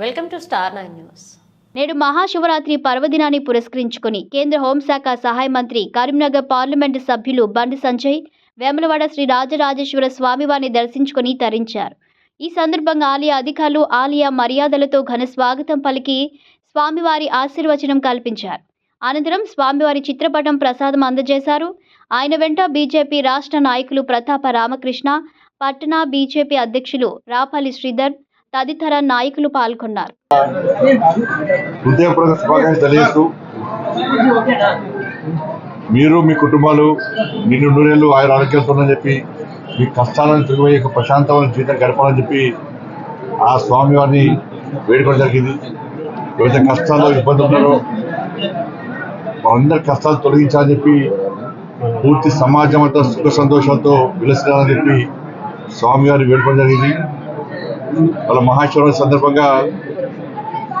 Welcome to Star Nine News. నేడు మహాశివరాత్రి పర్వదినాన్ని పురస్కరించుకుని కేంద్ర హోంశాఖ సహాయ మంత్రి కరీంనగర్ పార్లమెంటు సభ్యులు బండి సంజయ్ వేములవాడ శ్రీ రాజరాజేశ్వర స్వామివారిని దర్శించుకుని తరించారు. ఈ సందర్భంగా ఆలయ అధికారులు ఆలయ మర్యాదలతో ఘన స్వాగతం పలికి స్వామివారి ఆశీర్వచనం కల్పించారు. అనంతరం స్వామివారి చిత్రపటం ప్రసాదం అందజేశారు. ఆయన వెంట బీజేపీ రాష్ట్ర నాయకులు ప్రతాప రామకృష్ణ పట్టణ బీజేపీ అధ్యక్షులు రాపల్లి శ్రీధర్ తదితర నాయకులు పాల్గొన్నారు. మీరు మీ కుటుంబాలు నిన్ను నూరేళ్ళు ఆయన ఆరోగ్యంతోనని చెప్పి మీ కష్టాలను తిరిగిపోయి ఒక ప్రశాంతమైన జీవితం గడపాలని చెప్పి ఆ స్వామివారిని వేడుకోవడం జరిగింది. ఎవరైతే కష్టాల్లో ఇబ్బంది ఉన్నారో మనందరి కష్టాలు తొలగించాలని చెప్పి పూర్తి సమాజం అంతా సుఖ సంతోషాలతో విలసిరాలని చెప్పి స్వామివారిని వేడుకోవడం జరిగింది. వాళ్ళ మహాశివరాత్రి సందర్భంగా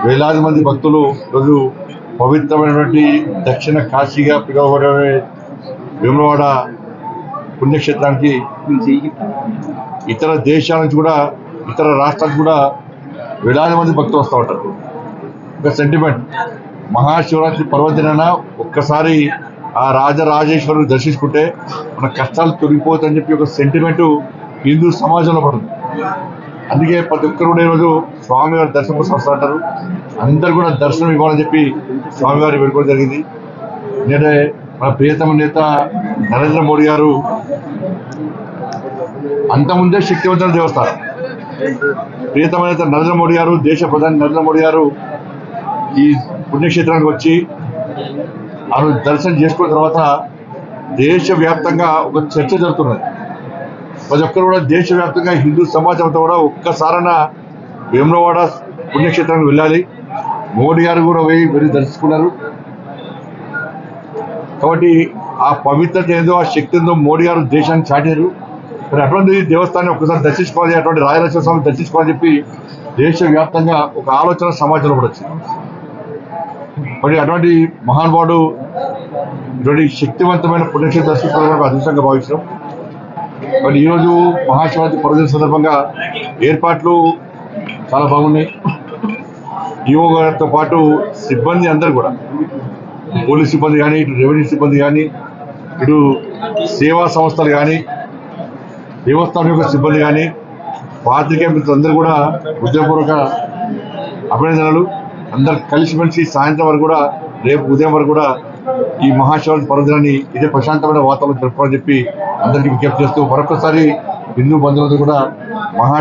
వేలాది మంది భక్తులు రోజు పవిత్రమైనటువంటి దక్షిణ కాశీగా పిలువబడే వేములవాడ పుణ్యక్షేత్రానికి ఇతర దేశాల నుంచి కూడా ఇతర రాష్ట్రాలకు కూడా వేలాది మంది భక్తులు వస్తూ ఉంటారు. ఒక సెంటిమెంట్ మహాశివరాత్రి పర్వదినాన ఒక్కసారి ఆ రాజరాజేశ్వరుని దర్శించుకుంటే మన కష్టాలు తొలగిపోతాయని చెప్పి ఒక సెంటిమెంటు హిందూ సమాజంలో పడుతుంది. అందుకే ప్రతి ఒక్కరు కూడా ఈరోజు స్వామివారి దర్శనం కోసం వస్తుంటారు అందరు కూడా దర్శనం ఇవ్వాలని చెప్పి స్వామివారి వేడుకోవడం జరిగింది. నేనే మన ప్రియతమ నేత నరేంద్ర మోడీ గారు అంతకుముందే శక్తివంతుల దేవస్థానం. ప్రియతమ నేత నరేంద్ర మోడీ గారు దేశ ప్రధాని నరేంద్ర మోడీ గారు ఈ పుణ్యక్షేత్రానికి వచ్చి ఆమె దర్శనం చేసుకున్న తర్వాత దేశవ్యాప్తంగా ఒక చర్చ జరుగుతున్నది. ప్రతి ఒక్కరు కూడా దేశవ్యాప్తంగా హిందూ సమాజం అంతా కూడా ఒక్కసారైనా వేములవాడ పుణ్యక్షేత్రానికి వెళ్ళాలి. మోడీ గారు కూడా పోయి వెళ్ళి దర్శించుకున్నారు. కాబట్టి ఆ పవిత్రత ఏదో ఆ శక్తి ఏందో మోడీ గారు దేశాన్ని చాటారు. మరి అటువంటి దేవస్థానం ఒకసారి దర్శించుకోవాలి అటువంటి రాయలక్ష్మ స్వామిని దర్శించుకోవాలని చెప్పి దేశవ్యాప్తంగా ఒక ఆలోచన సమాజంలో కూడా వచ్చింది. మరి అటువంటి మహానుభావుడు ఇటువంటి శక్తివంతమైన పుణ్యక్షేత్ర దర్శించుకోవడానికి అదృష్టంగా భావించడం మరి ఈరోజు మహాశివరాత్రి పర్వదిన సందర్భంగా ఏర్పాట్లు చాలా బాగున్నాయి. ఈఓ గారితో పాటు సిబ్బంది అందరు కూడా పోలీస్ సిబ్బంది కానీ ఇటు రెవెన్యూ సిబ్బంది కానీ ఇటు సేవా సంస్థలు కానీ దేవస్థానం యొక్క సిబ్బంది కానీ పాత్రికేయ మిత్రులందరూ కూడా ఉద్యోగపూర్వక అభినందనలు. అందరు కలిసిమెలిసి సాయంత్రం వరకు కూడా రేపు ఉదయం వరకు కూడా ఈ మహాశివుని పర్వదినాన్ని ఇదే ప్రశాంతమైన వాతావరణం జరుపుకోవాలని చెప్పి అందరికీ విజ్ఞప్తి చేస్తూ మరొకసారి హిందూ బంధువులందరూ కూడా మహా